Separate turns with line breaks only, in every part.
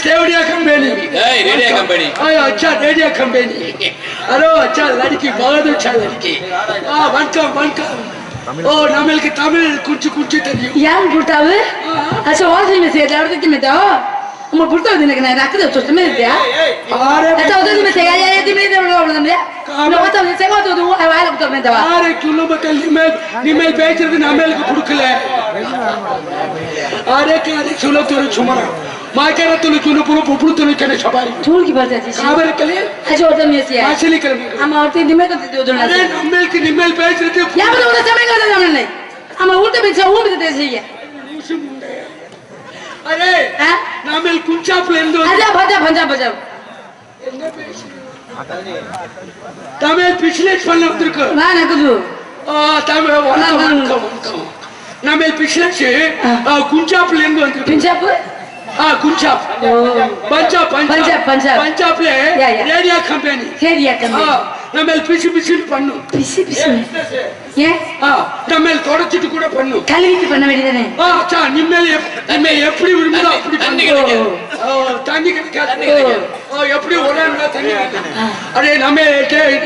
Kevadia company
ரேடியா company அச்சா ரேடியா company hello அச்சா லடிக்கி பகதூர்
சா லடிக்கி ஆ வணக்கம் வணக்கம்
ஓ நம்மளுக்கு தமிழ் குடிச்சு குடிச்சு தெரியும்
ஏன் கூட்டாவு? அச்சா வாசி மெசேஜ் அவர்கிட்ட மேதாவோ ಮೆಸಿ ಯಾವ್ದಕ್ಕೆ ಮೆದ್ದಾವ ಅಮ್ಮ ಬಿಡ್ತಾವ ದಿನಕ್ಕೆ ನಾನು ಹಾಕಿದೆ ಚೊಚ್ಚ ಮೇಲೆ ಇದೆಯಾ
ಆರೆ
ಅಚ್ಚ ಓದೋದು ಮೆಸಿ ಯಾ ಯಾ ದಿನ ಇದೆ ಅವಳಂದ್ರೆ ಓದ್ತಾ ಮೆಸಿ ಓದೋದು ವಾಯಲ ಬಿಡ್ತಾವ ಮೆದ್ದಾವ
ஆறு கிலோமீட்டர் நிமேல் நிமேல் பேசுறது நம்மளுக்கு கொடுக்கல ஆரே காரி சுல துரு சுமர மாக்கர துளி துணு புரு புப்புடு துணி கணೆ ಸಬಾರಿ
ಚೂಲ್ಗಿ ಬರ್ತೈತಿ
ಕಾಬರಕಲೆ
ಅಚ್ಚ ಓದೋ ಮೆಸಿ
ಮಾಸಲಿ ಕಲಮಿ
ಅಮ್ಮ ಅವ್ರ ದಿನ ಕತ್ತಿದ್ದು ಓದೋಣ
ಅರೆ நம்மளுக்கு நிமேல் பேசுறது
ಯಾವ ಓದ ಸಮಯ ಓದೋ ಅವಳನ್ನ ಅಮ್ಮ ಊಟ ಮೆಸಿ ಊಟ ದೇಸಿಗೆ అరే నా మేలు
కుంచాపులు ఎందు అదే భజా
భజా భజా
తమిళ్ పిచ్చిలేట్ పని అవుతురుకు నానకుదు తమిళ వనకం వనకం నా మేలు
పిచ్చిలేసి
కుంచాపులు ఎందు
అంత
కుంచాపు
గుంజాబ్ పంజాబ్
పంజాబ్
పంజాబ్ పంజాబ్లే
ఏరియా కంపెనీ
ఏరియా కంపెనీ
நம்ம பிசு பிசுன்னு பண்ணும்
பிசு பிசு? ஏன்?
நம்ம தொடச்சிட்டு கூட பண்ணும்
கழுவிட்டு பண்ண வேண்டியதானே
ஆச்சா நிம்மேல நம்ம எப்படி விரும்புறோ அப்படி பண்ணுவோம் தண்ணி எப்படி அதே நம்ம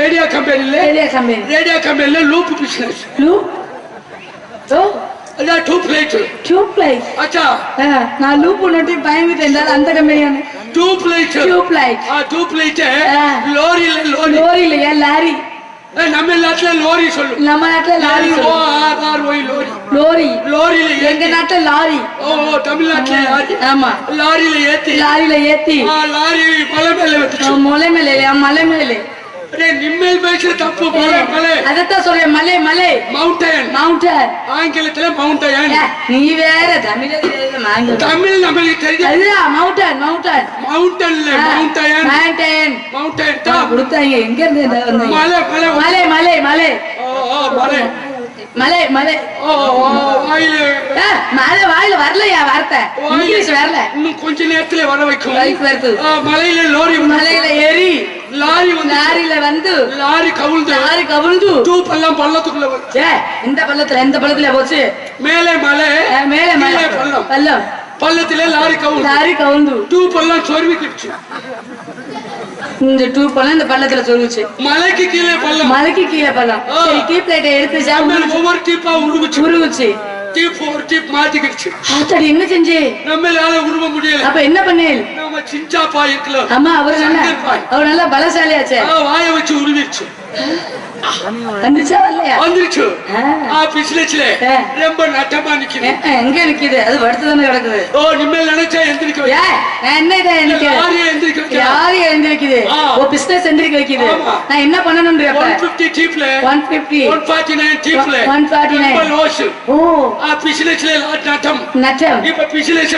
ரேடியோ கம்பெனில
ரேடியோ கம்பெனி
ரேடியோ கம்பெனில லூப் பிசினஸ்
லூப் ஓ?
அதான் டியூப் லைட்
டியூப் லைட்
அச்சா
நான் லூப் நோட்டி பயந்துட்டேன். அந்த கம்பெனியானே
two blade
tube light
two blade
ஆ.
லோரியில லோரி
லோரி இல்லையா லாரி
நம்ம நாட்டுல லோரி சொல்லும்
நம்ம நாட்டுல லாரி
ஓ. R R Y lorry
lorry
லோரியில
எங்க
ஏத்தி
நாட்டுல லாரி
ஓ ஓ, தமிழ்நாட்டுல லாரி
ஆமா
லாரியில ஏத்தி
லாரியில ஏத்தி
ஆ, லாரி மலை மேல நிம்மேல் பேசுற தப்பு மலை மலை.
அதத்தான் சொல்றேன் மலை மலை.
மவுண்டன்
மவுண்டன்
ஆங்கிலத்துல மவுண்டன்
நீ வேற தமிழ
தமிழ் நம்மளுக்கு தெரியும்
அதுதான் மவுண்டன் மவுண்டன்
மவுண்டன்ல மவுண்டன்
மவுண்டன்
மவுண்டன்
தான் கொடுத்தாங்க. எங்க இருந்து?
மலை மலை.
மலை மலை மலை.
மலை.
மலை மலை. மலை வாயில வரலையா வார்த்தை? இங்கிலீஷ் வரல.
இன்னும் கொஞ்ச நேரத்துல வர வைக்கும். மலையில லோரி
மலையில ஏறி.
லாரி வந்து
லாரியில வந்து
லாரி கவுழ்ந்து.
லாரி கவிழ்ந்து.
டூப் எல்லாம் பள்ளத்துக்குள்ள வந்து
ச்சே, இந்த பள்ளத்துல இந்த பள்ளத்துல போச்சு.
மேலே மலை
மேல மலை.
பள்ளம்.
பள்ளம்.
பள்ளத்திலே லாரி கவுழ்ந்து.
லாரி கவுந்து
டூப் எல்லாம் சொருவிக்கிடுச்சு.
இந்த டூ பள்ளம் இந்த பள்ளத்துல சொல்லுச்சு
மலைக்கு கீழே பள்ளம்.
மலைக்கு கீழே பள்ளம். சரி டீ பிளேட்டை எடுத்துச்சா
நம்ம ஒவ்வொரு டீப்பா உருகுச்சு
உருவுச்சு.
டீப் ஒரு டீப் மாட்டிக்கிடுச்சு.
ஆத்தாடி என்ன செஞ்சு?
நம்மளால உருவ முடியல.
அப்ப என்ன பண்ணேன்?
நம்ம சிஞ்சாப்பா இருக்கல
அம்மா அவர் நல்லா
பாய்.
அவர் நல்லா பலசாலியாச்சே.
வாய வச்சு உருவிடுச்சு. வந்துருச்சு?
பிசிலச்சுல
ரொம்ப நட்டமா
எங்க நிக்குது? அது படுத்து கிடக்குது?
ஓ நிம்மதி நினைச்சா எந்திரிக்க
என்ன யாரு எந்திரிக்க?
யாரு
நான் என்ன பண்ணணும்
one fifty டீப்ல
one fifty
one forty one forty
nine
loss
ஓ.
பிசிலச்சுல நட்டம்.
நட்டம்.
இப்ப
பிசிலச்ச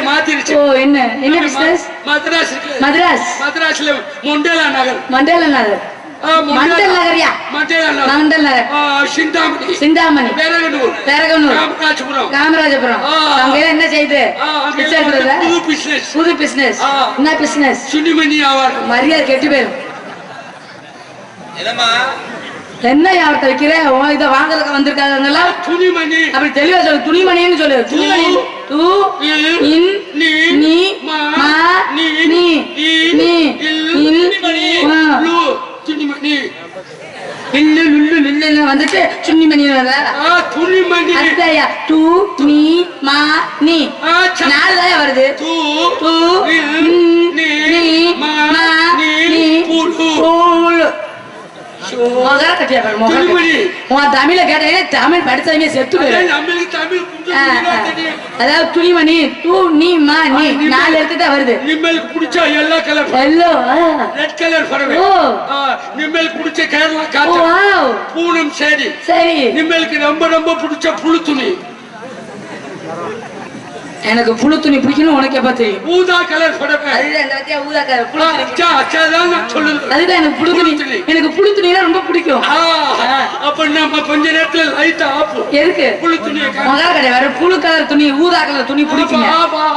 என்ன? என்ன பிசினஸ்
மദ്രാസ്
மദ്രാസ്
மദ്രാஸ்ல மொண்டேலா நகர்.
மொண்டேலா நகர்.
ஆ,
மண்டல் நகரியா?
மண்டேலா நகர்
மண்டல் நகர்.
ஆ, சிந்தாமணி.
சிந்தாமணி.
பேரகனூர்
பேரகனூர்
ராமராஜபுரம்
காமராஜபுரம்.
ஆ.
அங்க என்ன எடுக்கிறதா?
புது பிசினஸ்
புது பிசினஸ். என்ன பிசினஸ்
சுனிமணி ஆவாரம்
மரியாதை கெட்டு
என்னம்மா?
என்ன வியாபாரத்தை வைக்கிற? உன் இதை வாங்குறதுக்கு வந்திருக்காங்கல்ல
துணிமணி.
அப்படி தெளிவா சொல்லு. துணிமணின்னு சொல்லு. துணிமணி தூ இன்
நீ,
நீ
மா, நீ இல்,
இல்
துணிமணி,
ஆ.
லு, துணிமணி
இல்லு லுல்லு லுல்லுன்னு வந்துட்டு சுன்னிமணி வர
ஆ, துணிமணி
அத்தையா டூ மீ மா நீ. நாலு தான் வருது? டூ இன்
நீ, மா, நீ,
கட்டியா தமிழ படிச்சவங்க செத்து
நம்மளுக்கு தமிழ்
அதாவது துணிமணி தூ நீ மா நீ நாலு தான் வருது.
நிம்மலுக்கு பிடிச்ச எல்லா கலர்
எல்லோ
ரெட் கலர் பறவை
ஓ.
ஆ, நிம்மலுக்கு பிடிச்ச கேரளா
வாவ்.
பூனம் சேரி.
சரி.
நிம்மலுக்கு ரொம்ப ரொம்ப பிடிச்ச புழு துணி.
எனக்கு புழு துணி பிடிக்கணும் உனக்கு எப்ப தெரியும்
ஊதா கலர்
அதுதான் புழு துணி. எனக்கு புழு துணி.
துணி.
எனக்கு புழு துணினா ரொம்ப பிடிக்கும்.
ஆ, அப்ப நம்ம கொஞ்ச நேரத்துல லைட் ஆப்போம்
எதுக்கு?
புழு துணியை காமி.
மொகர கடை வேற புழு கலர் துணி ஊதா கலர் துணி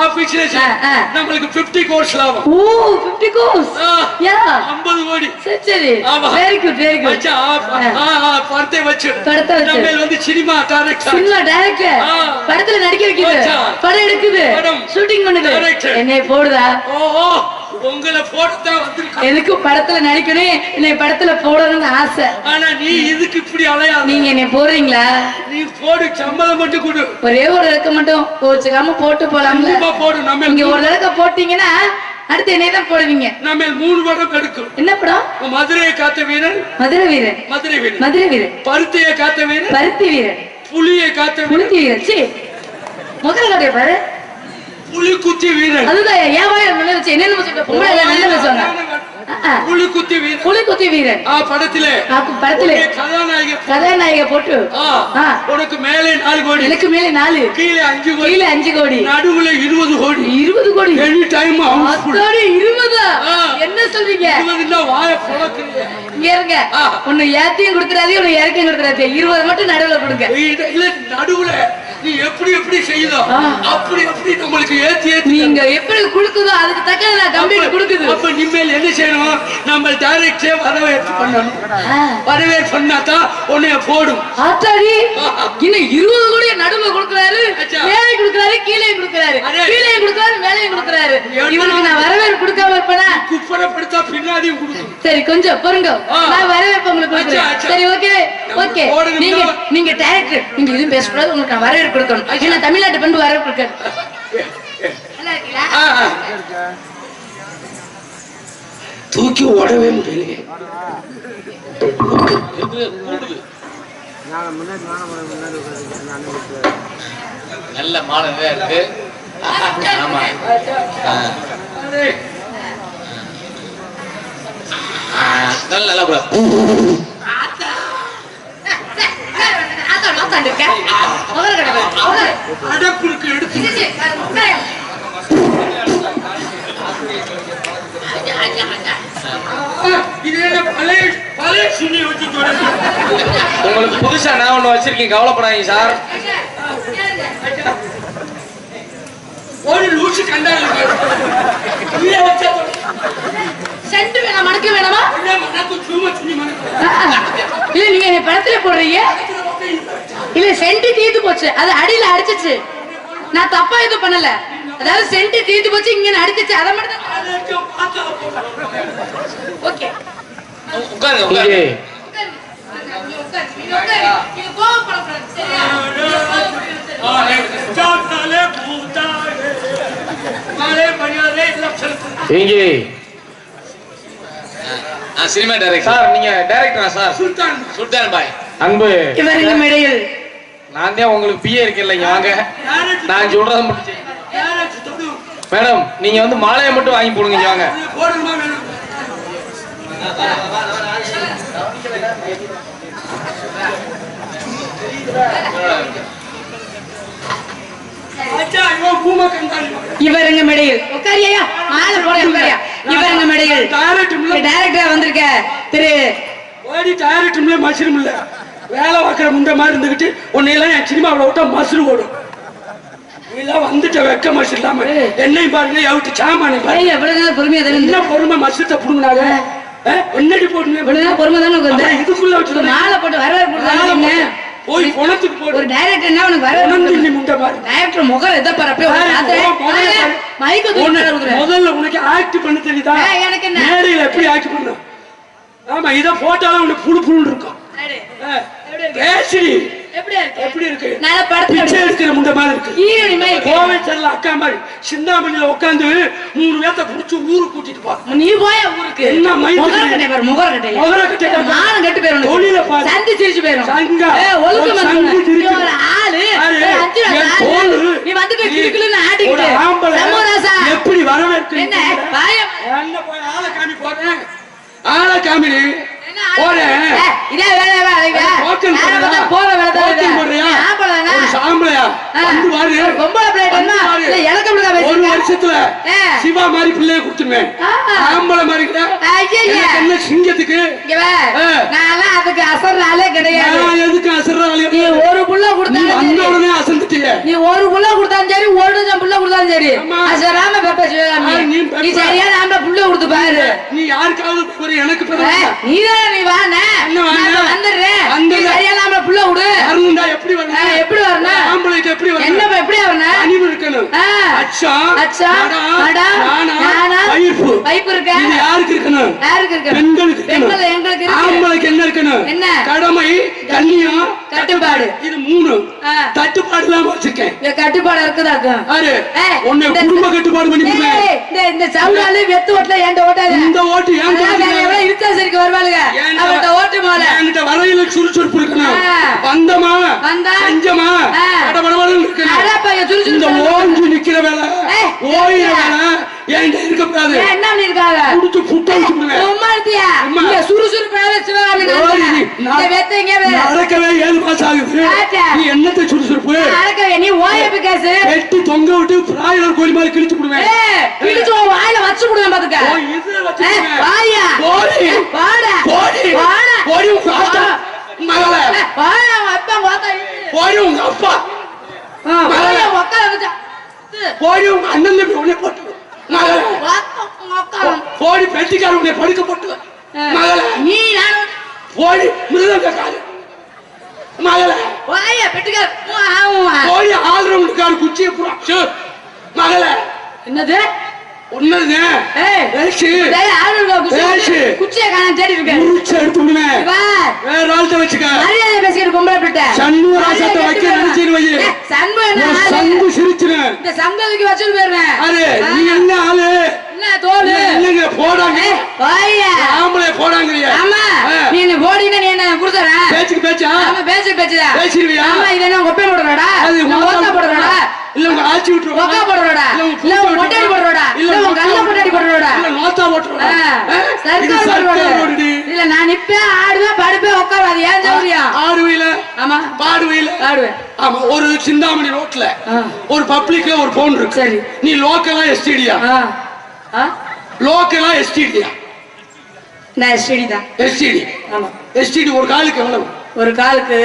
ஆபீஸ்ல
ஆ.
நம்மளுக்கு 50 கோர்ஸ் லாபம்
ஓ 50 கோஸ்
ஆ,
யா?
50 கோடி.
சரி சரி.
ஆமா.
வெரி குட் வெரி குட்
அச்சா, ஆ, ஆ, ஆ, படத்தை வச்சு.
படத்தை வச்சு.
நம்ம வந்து சினிமா டைரக்டர்
சினிமா டைரக்டர்
ஆ.
படத்துல நடிக்க
அச்சா.
படம் எடுக்குது. ஷூட்டிங் பண்ணுது. என்னை போடுதா?
உங்களை போட்டுதான் வந்திருக்கோம்
எனக்கு படத்துல நடிக்கணும்? என்னை படத்துல போடணும்னு ஆசை.
ஆனா நீ இதுக்கு இப்படி அலையாத?
நீங்க என்னை போடுறீங்களா?
நீ போடு சம்பளம் மட்டும் கொடு.
ஒரே ஒரு இறக்க மட்டும் கோச்சுக்காம போட்டு போலாம்ல.
போடு நம்ம
நீங்க ஒரு இறக்க போட்டீங்கன்னா அடுத்து என்னை தான் போடுவீங்க.
நம்ம மூணு படம் எடுக்கும்
என்ன படம்?
மதுரையை காத்த வீரன்
மதுரை வீரன்.
மதுரை வீரன்.
மதுரை வீரன்.
பருத்தியை காத்த வீரன்
பருத்தி வீரன்.
புலியை காத்த
புளுத்தி வீரன். சி முதல்ல பாரு.
புலி குத்தி வீரன்.
அதுதான் ஏன் வாய நல்லா வச்சு என்னென்ன சொல்லிட்டு பொம்பளை நல்லா பேசுவாங்க ஆ, ஆ.
புலி குத்தி வீரன்.
புலி குத்தி வீரன்.
ஆ படத்திலே.
படத்துல.
கதாநாயகி
கதாநாயக போட்டு.
உனக்கு மேலே நாலு கோடி.
எனக்கு மேல நாலு.
கீழே அஞ்சு கோடி.
கீழே அஞ்சு கோடி.
நடுவுல இருபது கோடி.
இருபது கோடி.
எனி டைம்
அத்தோடி இருபதா. என்ன சொல்றீங்க?
இருபதுன்னா வாய புழக்குறீங்க
இங்க இருங்க. ஒண்ணு ஏத்தியும் கொடுக்கறாதே ஒண்ணு இறக்கையும் கொடுக்கறாதே இருபது மட்டும் நடுவுல கொடுங்க.
இல்ல நடுவுல நீ எப்படி எப்படி செய்யுதோ. அப்படி அப்படி நம்மளுக்கு ஏத்தி ஏத்தி
நீங்க எப்படி கொடுக்குதோ அதுக்கு தக்க நான் கம்ப்ளீட் கொடுக்குது
அப்ப இனிமேல் என்ன செய்யணும் நம்ம டைரக்டே வரவேற்பு பண்ணணும். வரவேற்பு பண்ணாதான் உன்னைய போடும்
ஆத்தாடி இன்னும் இருபது கோடி நடுவுல கொடுக்கறாரு. மேலே கொடுக்கறாரு கீழே கொடுக்கறாரு. கீழே கொடுக்கறாரு மேலே கொடுக்கறாரு? இவனுக்கு நான் வரவேற்பு கொடுக்காம இருப்பேனா
குப்புறப்படுத்தா பின்னாடியும் கொடுக்கும்
சரி கொஞ்சம் பொறுங்க. நான் வரவேற்பு உங்களுக்கு. சரி ஓகே ஓகே நீங்க. நீங்க டைரக்டர் நீங்க எதுவும் பேசக்கூடாது. உங்களுக்கு நான் வரவேற்பு கொடுக்கணும் ஏன்னா தமிழ்நாட்டு பண்பு வரவேற்பு கொடுக்கணும் நல்லா இருக்கீங்களா.
தூக்கி ஓடவே முடியலையே.
நல்ல மாடலா இருக்கு. ஆமா. நல்ல நல்லா bro.
ஆத்தா நோத்தாண்டு இருக்க முதல்ல கடை பாரு. முதல்ல.
அடப்புருக்கு எடுத்து
இது சரி, பாரு, உட்காரு.
ஆ, இது என்ன
உங்களுக்கு புதுசா நான் ஒண்ணு வச்சிருக்கேன். கவலைப்படாதீங்க சார்.
ஒரு லூசு போதும்.
சென்ட் வேணாம் மணக்க வேணாமா. இல்ல நீங்க என்னை படத்துல போடுறீங்க? இல்ல சென்ட் தீர்த்து போச்சு. அது அடியில அடிச்சிச்சு. நான் தப்பா எதுவும் பண்ணல. அதாவது சென்ட் தீர்த்து போச்சு இங்க அடிச்சிச்சு. அதை மட்டும் ஓகே.
உட்காருங்க உட்காருங்க சினிமா டைரக்டர்
சார் நீங்க டைரக்டரா சார்?
சுல்தான்.
சுல்தான் பாய்.
அன்பு.
இவருங்க இடையில்
நான் தான் உங்களுக்கு பிஏ இருக்கேன் வாங்க. நான் சொல்றத
தொடு.
மேடம் நீங்க வந்து மாலையை மட்டும் வாங்கி போடுங்க இங்க வாங்க
இவருங்க இடையில் உட்காரியா இவருங்க
டைரக்டர்ல
டைரக்டரா வந்திருக்க. திரு
ஓடி டைரக்டர்ல மஷ்ரூம் இல்ல வேலை பார்க்குற முண்டை மாதிரி இருந்துகிட்டு உன்னையெல்லாம் என் சினிமாவில் விட்டா மஷ்ரூம் ஓடும் நீலாம் வந்துட்ட வெக்க மஷ் இல்லாம என்னையும் பாருங்க எவிட்டு சாமானி பாருங்க.
எவ்வளவு பொறுமையா?
என்ன பொறுமை மஷ்ரூத்தை புடுங்கினாங்க? என்னடி போட்டுங்க
பொறுமை தானே
இதுக்குள்ள வச்சுருந்தேன்
மாலை போட்டு வரவேற்பு கொடுத்தாங்க
போய் குணத்துக்கு போடு.
ஒரு டைரக்டர்னா உனக்கு வரவேற்பு
தின்னி முண்டை பாரு.
டைரக்டர் முகம் எதை பாரு அப்படியே உனக்கு பார்த்தேன். மைக்கு தூக்கி
உன்னை-
கொடுக்குறேன்.
முதல்ல உனக்கு ஆக்ட் பண்ண தெரியுதா?
எனக்கு என்ன?
மேடையில எப்படி ஆக்ட் பண்ணும் ஆமா இத போட்டாலும் உனக்கு புழு புழு இருக்கும். பேசுடி. எப்படி இருக்கு?
நல்ல படத்துல
பிச்சை எடுக்கிற முண்டை மாதிரி இருக்கு.
ஹீரோனி மாதிரி இருக்கு.
கோவை செல்ல அக்கா மாதிரி சிந்தாமணியில உட்காந்து மூணு பேத்த புடிச்சு ஊருக்கு கூட்டிட்டு போ.
நீ போய ஊருக்கு.
என்ன மயிர்
முகர கட்டை பாரு முகர கட்டை.
முகர கட்டை பாரு.
மானம் கெட்டு போயிரும்.
தொழில
உனக்கு.
பாரு.
சந்தி சிரிச்சு போயிரும்.
சங்கா.
ஏய், ஒழுக்கம்
ஒரு
இருக்கணும்.
சங்கு
நீ
சிரிச்சு.
ஒரு ஆளு. அஞ்சு வந்துட்டு சமோராசா
எப்படி வரவேற்க
என்ன பாயம்.
என்ன போய் ஆளை காமி போறேன் ஆளை காமி வருஷத்துல. சிவா மாதிரி பிள்ளைய கொடுத்துருவேன். ஆம்பளை மாதிரி என்ன சிங்கத்துக்கு?
அதுக்கு அசர்ற ஆளே கிடையாது.
எதுக்கு அசர்ற
நீ
ஆளு?
ஒரு புள்ள சரி.
உடனே
நீ ஒரு புள்ள கொடுத்தாலும் சரி சரி. அசராம பெப்ப சிவகாமி
நீ.
நீ சரியா நாம புள்ள கொடுத்து பாரு
நீ யாருக்காவது ஒரு எனக்கு
நீ.
என்ன வாண்ணே?
நான் வந்துடுறேன். நீ. சரியா நாம புள்ள கொடு.
வரணும்டா எப்படி வரணும்
எப்படி வரணும்?
ஆம்பளைக்கு எப்படி வரணும்
என்னப்பா எப்படி வரணும்?
அணிவு இருக்கணும் நடம்,
நடம்,
நாணம்,
நாணம்,
வைப்பு
வைப்பு இருக்கா?
இது யாருக்கு இருக்கணும்
யாருக்கு இருக்கு?
பெண்களுக்கு இருக்கணும்.
பெண்கள் எங்களுக்கு இருக்கு.
ஆம்பளைக்கு என்ன இருக்கணும்
என்ன?
கடமை கண்ணியம்
கட்டுப்பாடு.
இது மூணு. தட்டுப்பாடு இல்லாம வச்சிருக்கேன்
கட்டுப்பாடு இருக்குதாக்கும்.
உன்னை குடும்ப கட்டுப்பாடு பண்ணி
ஏய்,
கொடுப்பேன்
ஏய், இந்த- சவுடாலு வெத்து ஓட்டுல என்கிட்ட ஓட்டாத.
இந்த ஓட்டு ஏன்?
இழுத்தா சரிக்கு வருவாளுங்க. ஓட்டு.
என்கிட்ட சுறுசுறுப்பு இருக்கணும். வந்தமா
வந்தா?
செஞ்சமா. படபடபடன்னு இருக்கணும்
சுறுசுறுப்பு
இந்த. ஓஞ்சு நிக்கிற வேலை ஓயிற வேலை என்கிட்ட இருக்கக்கூடாது
ஏன் என்ன பண்ணிருக்காங்க?
குடிச்சு புட்ட வச்சுடுவேன்
சும்மா இருத்தியா?
அம்மா.
இங்க
நடக்கவே ஏழு மாசம் ஆகுது. நீ என்னத்தை சுறுசுறுப்பு
அடக்கவே, நீ ஓயப்பி கேசு.
வெட்டி தொங்க விட்டு பிராய்லர் கோழி மாதிரி கிழிச்சு விடுவேன்
பிடிச்சு உன் வாயில வச்சு விடுவேன் பாத்துக்க. வாயா.
போடி.
வாடா.
போடி.
வாடா.
போடி உங்க ஆத்தா. மகளே.
வாடா, அப்பா இருக்கு.
போடி உங்க அப்பா போடி உங்க அண்ணன் தம்பி உன்னை போட்டு மகளே. போடி பெட்டிக்கார உன்னை படுக்க போட்டு மகளே
நீ நானும்
போடி மிருதங்க காரு மகளே
வாயா, பெட்டுக்கார. உன் ஆமா.
போடி ஆல்ரவுண்ட் கார் குச்சியை புறா சு. மகளே
என்னது
ஒன்னது
ஏய்,
பேசு
டேய், குச்சி-
பேசு.
குச்சியை காணோம் தேடி இருக்கேன்.
உரிச்சு எடுத்து விடுவேன்
வா.
வேற ஆள்கிட்ட வச்சுக்க
மரியாதை பேசிக்கிட்டு பொம்பளை பிள்ளை.
சண்முக ராசத்தை வைக்க நினைச்சேன்னு வை
ஆளு?
சங்கு சிரிச்சிருவேன்
இந்த சங்கத்துக்கு
அரே. நீ என்ன ஆளு
என்ன தோலு
என்னங்க போடாங்க.
வாயா.
ஆம்பளை போடாங்கறிய.
ஆமா. நீ போடினா நீ என்ன குடுத்துறா?
பேச்சுக்கு பேச்சா?
ஆமா பேச்சு பேச்சுதா.
பேசிடுவியா?
ஆமா இது என்ன ஒப்பை போடுறடா?
அது
ஓக்கா போடுறடா?
இல்ல உங்க ஆட்சி விட்டுருவா
ஒக்கா போடுறடா.
இல்ல உங்க
மொட்டை? போடுறடா. இல்ல உங்க கல்ல பொட்டாடி போடுறடா.
இல்ல நோத்தா இது
சர்க்கார் போடுறடா இல்ல நான் நிப்பேன் ஆடுவேன் படுப்பேன் உட்காராது ஏன் சௌரியம்
ஆடுவையில
ஆமா.
பாடுவையில
ஆடுவேன்.
ஆமா ஒரு சிந்தாமணி ரோட்ல. ஒரு பப்ளிக்ல ஒரு போன் இருக்கு.
சரி.
நீ லோக்கலா எஸ்டிடியா?
ஆ? ஆ
லோக்கலா எஸ்டிடியா
நான் எஸ்டிடி தான்.
எஸ்டிடி
ஆமா.
எஸ்டிடி ஒரு காலுக்கு எவ்வளவு?
ஒரு காலுக்கு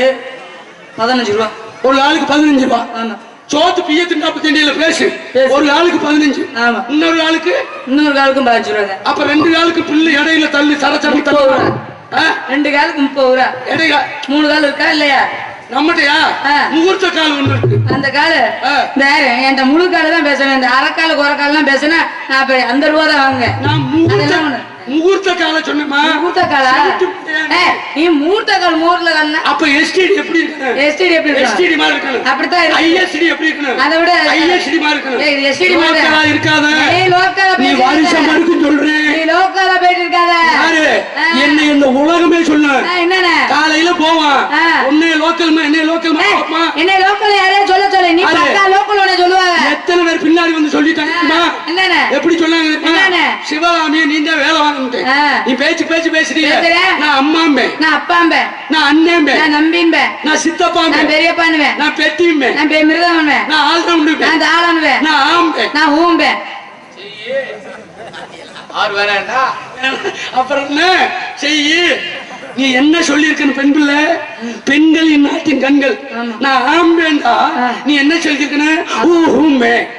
பதினஞ்சு ரூபா.
ஒரு ஆளுக்கு பதினஞ்சு ரூபா?
ஆமா.
சோத்து பிய திண்டாப்பு திண்டியில பேசு. ஒரு ஆளுக்கு பதினஞ்சு.
ஆமா.
இன்னொரு ஆளுக்கு?
இன்னொரு காலுக்கும் பதினஞ்சு ரூபா
அப்ப ரெண்டு ஆளுக்கு பில்லு இடையில தள்ளி சர சர
முப்பது
தள்ளி.
ரெண்டு காலுக்கு முப்பது ரூபா.
இடையில
மூணு கால் இருக்கா இல்லையா?
நம்மகிட்டயா. முகூர்த்த கால் ஒண்ணு
அந்த காலு. இந்த என்கிட்ட முழு காலு தான் பேசுறேன். இந்த அரைக்கால குறைக்காலாம் பேசுனா நான் அப்ப அந்த ரூபா தான் வாங்க
நான் முகூர்த்த. முகூர்த்த கால சொன்னேமா
மூர்த்த காலா? நீ மூர்த்த கால் மூர்ல கால்னா?
அப்ப எஸ்டிடி எப்படி இருக்கணும்?
எஸ்டிடி எப்படி இருக்கணும்?
எஸ்டிடி மாதிரி இருக்கணும்.
அப்படித்தான் இருக்கு.
ஐஎஸ்டி எப்படி இருக்கணும்?
அதை விட
ஐஎஸ்டி மாதிரி இருக்கணும்.
இது STD மாதிரி.
இருக்காத.
நீ
வாரிசம். மறுக்கும் சொல்றேன்
லோக்கலா போயிட்டு இருக்காத
யாரு. என்னை இந்த உலகமே சொல்ல
ஆ, என்னண்ணே?
காலையில போவான். உன்னை லோக்கல்மா என்ன பாப்பமா
என்ன லோக்கல் யாரையா சொல்ல சொல்லு நீ. பக்கா லோக்கல் உடனே சொல்லுவாங்க.
எத்தனை பேர் பின்னாடி வந்து சொல்லிட்டாங்கம்மா
என்னண்ணே?
எப்படி சொன்னாங்க? சிவகாமி நீ தான் வேலை வாங்கிட்டு. நீ பேச்சு பேச்சு பேசுறீங்க. நான் அம்மாம்பே
நான் அப்பாம்பேன்.
நான் அண்ணேம்பே
நான் நம்பின்பேன்
நான் சித்தப்பாம்பே
நான் பெரியப்பானுவேன்
நான் பெட்டியும்பே
நான் பெ- மிருதவனுவேன்
நான் ஆல்ரவுண்டும்பே
நான் தாளனுவேன்
நான் ஆம்பே
நான் ஊம்பேன்.
ஆறு வேணாண்டா
அப்புறம் என்ன? செய்யி. நீ என்ன சொல்லியிருக்கணும் பெண் பிள்ளை? பெண்களின் நாட்டின் கண்கள். நான் ஆம்பேண்டா. நீ என்ன சொல்லியிருக்கணும் ஊஹும்பே அதான்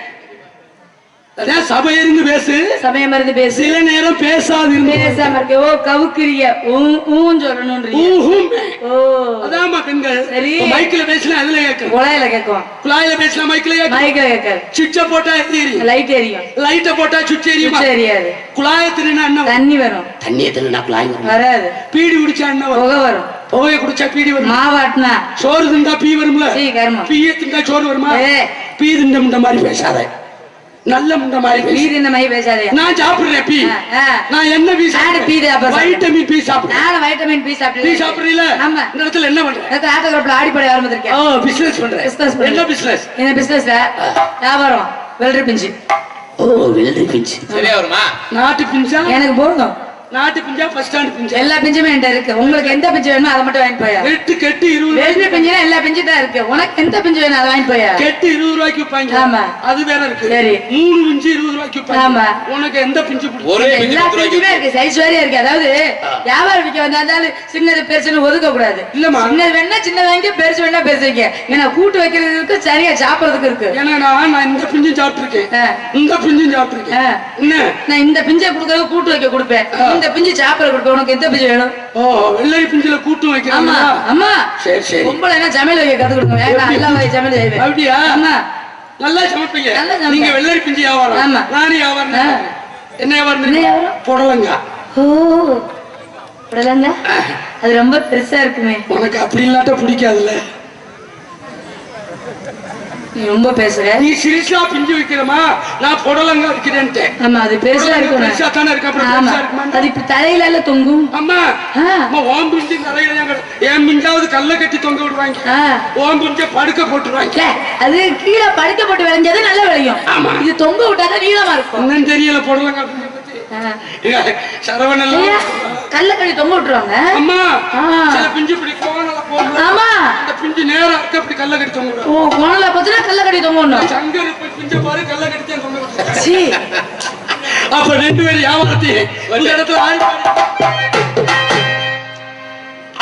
சபை இருந்து பேசு.
சமயம் மருந்து பேசு.
சில நேரம் பேசாது இருந்து
பேசாம இருக்க ஓ கவுக்குரிய ஊ- ஊன்னு
ஊஹும்.
ஓ.
அதாம்மா பெண்கள்.
சரி.
மைக்ல பேசினா அதுல கேட்கும்?
குழாயில கேட்கும்.
குழாயில பேசினா மைக்ல கேட்கும்?
கேட்காது.
சுவிட்ச போட்டா எரியும்.
லைட் எரியும்.
லைட்ட போட்டா சுவிட்ச் எரியுமா?
எரியாது.
குழாய திருநா என்ன?
தண்ணி வரும்.
தண்ணியை திருநா குழாய்
வராது.
பீடி குடிச்சா என்ன வரும்?
புகை வரும்.
புகைய குடிச்சா பீடி வரும்.
மாவாட்டினா
சோறு திண்டா பீ வரும்ல? பீய திண்டா சோறு வருமா?
ஏ
பீ திண்ட முண்ட மாதிரி பேசாத. நல்ல முண்ட மாதிரி.
வீடு இந்த மாதிரி பேசாதே.
நான் சாப்பிடுறேன் பீ. நான் என்ன பீ
நானும் பீ.
வைட்டமின் பீ சாப்பிடுறேன்.
நானும் வைட்டமின் பி
பீ
சாப்பிட்டு
சாப்பிடுறீல
ஆமா
இந்த இடத்துல என்ன பண்றேன்
நேத்து ஆட்டோகிராஃப்ல ஆடிப்படை ஆரம்பிச்சிருக்கேன்
ஓ பிசினஸ் பண்றேன்
Business பண்றேன்.
என்ன பிசினஸ்
இந்த பிசினஸ்ல வியாபாரம். வெள்ளரி பிஞ்சு.
ஓ வெள்ளரி பிஞ்சு.
சரியா வருமா?
நாட்டு பிஞ்சா?
எனக்கு போதும்.
நாட்டு பிஞ்சா ஃபர்ஸ்ட் ஸ்டாண்ட் பிஞ்சா.
எல்லா பிஞ்சுமே என்கிட்ட இருக்கு. உங்களுக்கு எந்த பிஞ்சு வேணுமோ அதை மட்டும் வாங்கிட்டு போயா?
கெட்டு கெட்டு இருபது ரூபாய்க்கு
பிஞ்சுனா எல்லா பிஞ்சு தான் இருக்கு. உனக்கு எந்த பிஞ்சு வேணும் அதை வாங்கிட்டு போயா?
கெட்டு இருபது ரூபாய்க்கு விற்பாங்க
ஆமா.
அது வேற இருக்கு.
சரி.
மூணு பிஞ்சு இருபது ரூபாய்க்கு விற்பாங்க
ஆமா.
உனக்கு எந்த பிஞ்சு பிடிக்கும்?
ஒரே பிஞ்சு
எல்லா பிஞ்சுமே இருக்கு. சைஸ் வேறையா இருக்கு. அதாவது வியாபாரம் விற்க வந்தாலும் சின்னது பெருசுன்னு ஒதுக்க கூடாது
இல்லம்மா.
சின்னது வேணா சின்னது வாங்கி பெருசு வேணா பெருசு வைக்க ஏன்னா கூட்டு வைக்கிறதுக்கு இருக்கு சரியா சாப்பிடறதுக்கு இருக்கு.
ஏன்னா நான் நான் இந்த பிஞ்சும் சாப்பிட்டுருக்கேன். இந்த பிஞ்சும் சாப்பிட்டுருக்கேன். என்ன?
நான் இந்த பிஞ்சை கொடுக்கறது கூட்டு வைக்க கொடுப்பேன். இந்த பிஞ்சு சாப்பிட கொடுப்பேன் உனக்கு எந்த பிஞ்சு வேணும்?
ஓ வெள்ளரி பிஞ்சுல கூட்டும்
ஆமா
வைக்கிறாங்களா
ஆமா
சரி சரி.
பொம்பளை என்ன சமையல் வைக்க கத்து கொடுங்க வேண்டாம்? எல்லா வகை சமையல் செய்வேன்.
அப்படியா?
ஆமா
நல்லா சமைப்பீங்க. நீங்க வெள்ளரி பிஞ்சு வியாபாரம்.
ஆமா.
நானும் வியாபாரம். என்ன வியாபாரம்
என்ன? வியாபாரம்?
புடலங்கா.
ஓ உடலங்க அது ரொம்ப பெருசா இருக்குமே.
உனக்கு அப்படி இல்லாட்ட பிடிக்காதுல்ல.
ரொம்ப பேசுற.
நீ சிரிசா பிஞ்சு வைக்கிறமா நான் புடலங்கா வைக்கிறேன்ட்டேன்
ஆமா அது பெருசா இருக்கும்
பெருசா தானே இருக்கு அப்புறம்
ஆமா.
பெருசா இருக்குமா
அது இப்ப தலையில எல்லாம் தொங்கும்?
அம்மா
ஆ.
அம்மா ஓம் பிஞ்சு நிறைய. என் பிஞ்சாவது கல்ல கட்டி தொங்க விடுவாங்க.
ஆ.
ஓம் பிஞ்ச படுக்க போட்டுருவாங்க.
அது கீழே படுக்க போட்டு விளைஞ்சது நல்லா விளையும்.
ஆமா.
இது தொங்க விட்டாதான் நீளமா இருக்கும்.
தெரியல புடலங்கா
ஆ.
சரவணன்
ஐயா, தொங்க விட்டுருவாங்க?
அம்மா
ஆ.
சில பிஞ்சு போகும்
ஆமா.
அந்த பிஞ்சு நேரா இருக்க அப்படி கல்ல தொங்க
ஓ கோணலா தொங்க
சங்கர் பிஞ்ச பாரு
சீ.
அப்ப ரெண்டு பேரும் இடத்துல பாடி.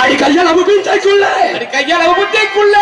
அடி கையால் அவ பிஞ்சாய்க்குள்ள
அடி கையால முட்டைக்குள்ள